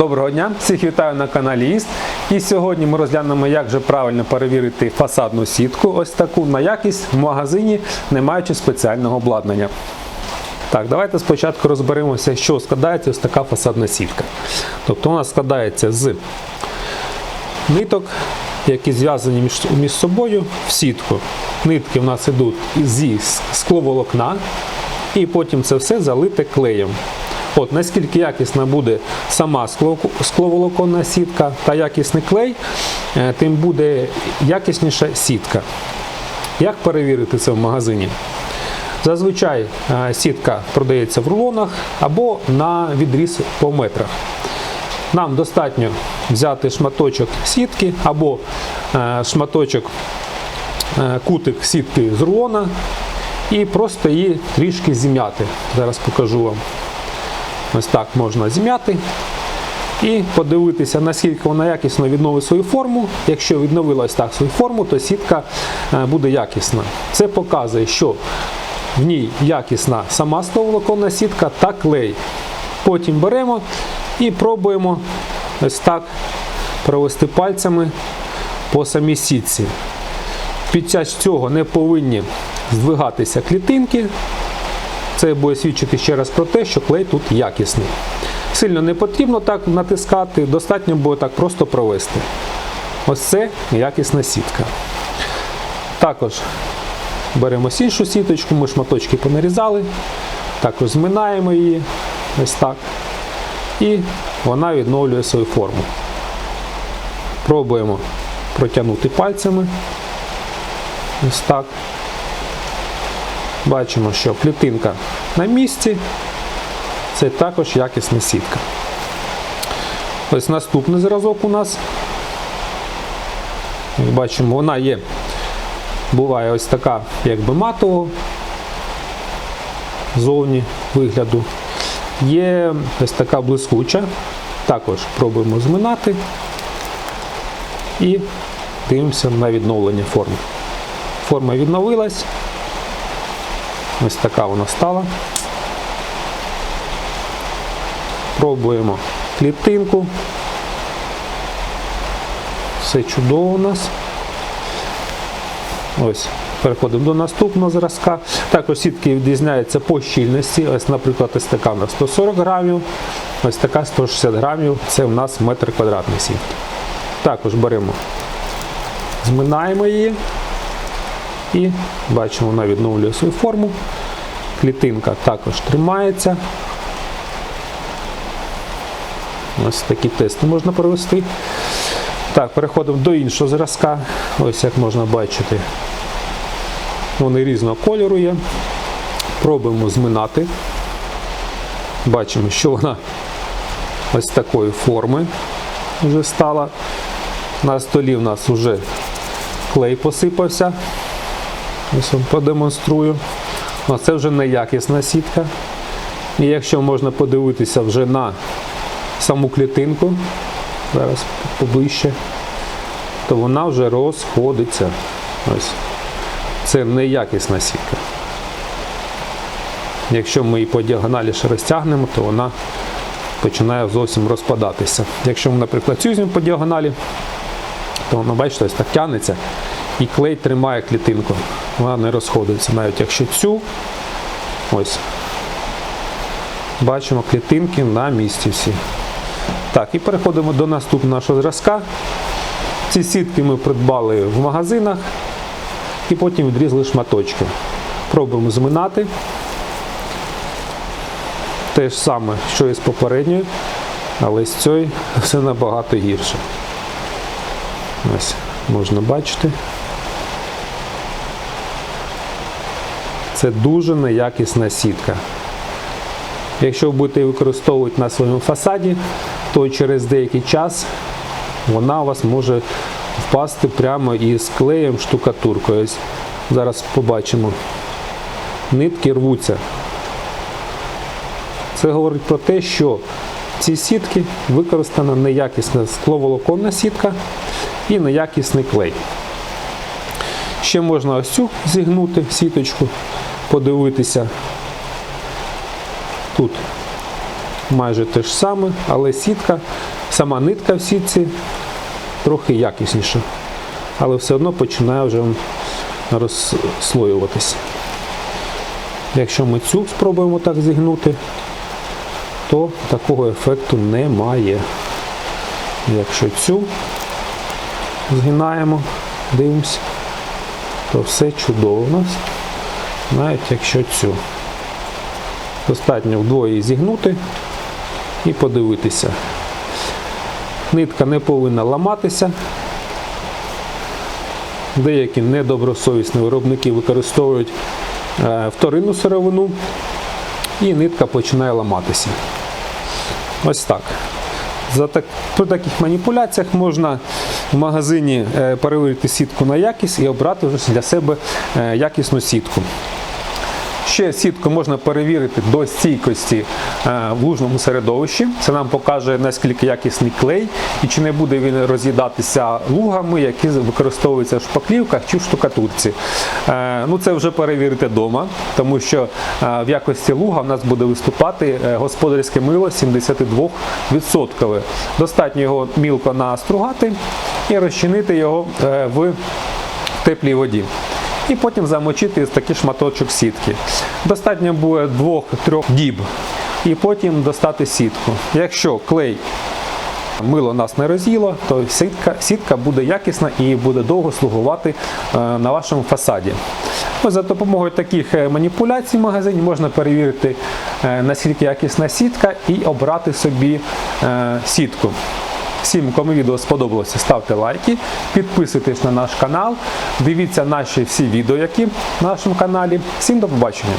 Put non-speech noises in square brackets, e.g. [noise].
Доброго дня! Всіх вітаю на каналі Іст. І сьогодні ми розглянемо, як же правильно перевірити фасадну сітку, ось таку на якість в магазині, не маючи спеціального обладнання. Так, давайте спочатку розберемося, що складається ось така фасадна сітка. Тобто вона складається з ниток, які зв'язані між, між собою в сітку. Нитки в нас йдуть зі скловолокна, і потім це все залите клеєм. От наскільки якісна буде сама скло- скловолоконна сітка та якісний клей, е, тим буде якісніша сітка. Як перевірити це в магазині? Зазвичай е, сітка продається в рулонах або на відріз по метрах. Нам достатньо взяти шматочок сітки або е, шматочок кутик сітки з рулона і просто її трішки зім'яти. Зараз покажу вам. Ось так можна зім'яти і подивитися, наскільки вона якісно відновить свою форму. Якщо відновила ось так свою форму, то сітка е, буде якісна. Це показує, що в ній якісна сама стоволоконна сітка та клей. Потім беремо і пробуємо ось так провести пальцями по самій сітці. Під час цього не повинні здвигатися клітинки. Це буде свідчити ще раз про те, що клей тут якісний. Сильно не потрібно так натискати, достатньо буде так просто провести. Ось це якісна сітка. Також беремо іншу сіточку, ми шматочки понарізали, також зминаємо її ось так. І вона відновлює свою форму. Пробуємо протягнути пальцями. Ось так. Бачимо, що клітинка на місці. Це також якісна сітка. Ось наступний зразок у нас. Як бачимо, вона є, буває ось така, якби матового зовні вигляду. Є ось така блискуча. Також пробуємо зминати і дивимося на відновлення форми. Форма відновилась. Ось така вона стала. Пробуємо клітинку. Все чудово у нас. Ось, переходимо до наступного зразка. Також сітки відрізняються по щільності. Ось, наприклад, ось така на 140 грамів, ось така 160 грамів. Це в нас метр квадратний сітки. Також беремо, зминаємо її і бачимо, вона відновлює свою форму. Клітинка також тримається. Ось такі тести можна провести. Так, переходимо до іншого зразка. Ось як можна бачити, вони різного кольору є. Пробуємо зминати. Бачимо, що вона ось такої форми вже стала. На столі в нас вже клей посипався. Ось вам продемонструю. Ну, це вже неякісна сітка. І якщо можна подивитися вже на саму клітинку, зараз поближче, то вона вже розходиться. Ось. Це неякісна сітка. Якщо ми її по діагоналі ще розтягнемо, то вона починає зовсім розпадатися. Якщо ми, наприклад, цю візьмемо по діагоналі, то воно, бачите, ось так тягнеться і клей тримає клітинку. Вона не розходиться. Навіть якщо цю, ось, бачимо клітинки на місці всі. Так, і переходимо до наступного нашого зразка. Ці сітки ми придбали в магазинах і потім відрізали шматочки. Пробуємо зминати. Те ж саме, що і з попередньою, але з цією [laughs] все набагато гірше. Ось можна бачити. Це дуже неякісна сітка. Якщо ви будете використовувати на своєму фасаді, то через деякий час вона у вас може впасти прямо із клеєм штукатуркою. Ось зараз побачимо. Нитки рвуться. Це говорить про те, що в цій сітки використана неякісна скловолоконна сітка і неякісний клей. Ще можна ось цю зігнути сіточку, подивитися. Тут майже те ж саме, але сітка, сама нитка в сітці трохи якісніша. Але все одно починає вже розслоюватися. Якщо ми цю спробуємо так зігнути, то такого ефекту немає. Якщо цю згинаємо, дивимося, то все чудово у нас, навіть якщо цю. Достатньо вдвоє зігнути і подивитися. Нитка не повинна ламатися. Деякі недобросовісні виробники використовують е, вторинну сировину і нитка починає ламатися. Ось так. За так, при таких маніпуляціях можна в магазині е, перевірити сітку на якість і обрати вже для себе е, якісну сітку. Ще сітку можна перевірити до стійкості е, в лужному середовищі. Це нам покаже наскільки якісний клей і чи не буде він роз'їдатися лугами, які використовуються в шпаклівках чи в штукатурці. Е, Ну це вже перевірити вдома, тому що е, в якості луга в нас буде виступати господарське мило 72%. Достатньо його мілко настругати і розчинити його в теплій воді і потім замочити такий шматочок сітки. Достатньо буде 2-3 діб. І потім достати сітку. Якщо клей мило нас не роз'їло, то сітка, сітка буде якісна і буде довго слугувати е, на вашому фасаді. Ось за допомогою таких е, маніпуляцій в магазині можна перевірити, е, наскільки якісна сітка, і обрати собі сітку. Всім, кому відео сподобалося, ставте лайки, підписуйтесь на наш канал, дивіться наші всі відео, які на нашому каналі. Всім до побачення!